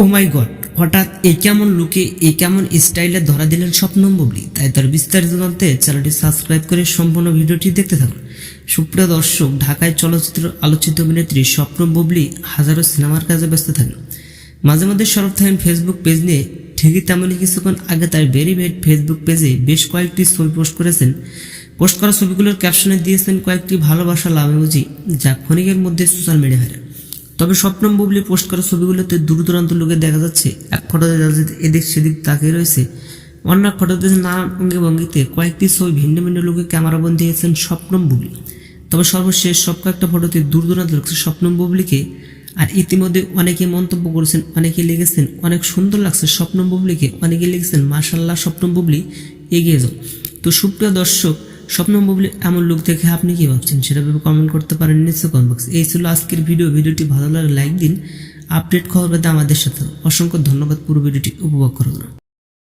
ও মাই god হঠাৎ এ কেমন লুকে এ কেমন স্টাইলে ধরা দিলেন স্বপ্ন বুবলি? তাই তার বিস্তারিত জানতে চ্যানেলটি সাবস্ক্রাইব করে সম্পূর্ণ ভিডিওটি দেখতে থাকুন। সুপ্রিয় দর্শক, ঢাকায় চলচ্চিত্র আলোচিত অভিনেত্রী স্বপ্ন বুবলি হাজারো সিনেমার কাজে ব্যস্ত থাকেন। মাঝে মধ্যে সরব থাকেন ফেসবুক পেজ নিয়ে। ঠিকই তেমনই কিছুক্ষণ আগে তার ভেরিফাইড ফেসবুক পেজে বেশ কয়েকটি ছবি পোস্ট করেছেন। পোস্ট করা ছবিগুলোর ক্যাপশনে দিয়েছেন কয়েকটি ভালোবাসা লাভ ইমোজি যা ক্ষণিকের মধ্যে সোশ্যাল মিডিয়া ভাইরাল তবে স্বপ্নম বুবলি পোস্ট করা ছবিগুলোতে দূর দূরান্ত লোকে দেখা যাচ্ছে। এক ফটোতে এদিক সেদিক তাকিয়ে রয়েছে। অন্য এক ফটোতে নানান অঙ্গে ভঙ্গিতে কয়েকটি ছবি ভিন্ন ভিন্ন লোকে ক্যামেরাবন্দি হয়েছেন স্বপ্নম বুবলি। তবে সর্বশেষ সব কয়েকটা ফটোতে দূর দূরান্ত লাগছে স্বপ্নম বুবলিকে আর ইতিমধ্যে অনেকে মন্তব্য করেছেন, অনেকে লিখেছেন, অনেক সুন্দর লাগছে স্বপ্নম বুবলিকে, অনেকে লিখেছেন মাশাল্লাহ স্বপ্নম বুবলি এগিয়ে যাও। তো সুপ্রিয় দর্শক স্বপ্ন বুবলি, এমন লোক দেখে আপনি কি ভাবছেন? সেটা ভেবে কমেন্ট করতে পারেন নিশ্চয় কমেন্ট বক্স এই ছিল আজকের ভিডিও ভিডিওটি ভালো লাগলে লাইক দিন আপডেট খবর পেতে আমাদের সাথে অসংখ্য ধন্যবাদ। পুরো ভিডিওটি উপভোগ করার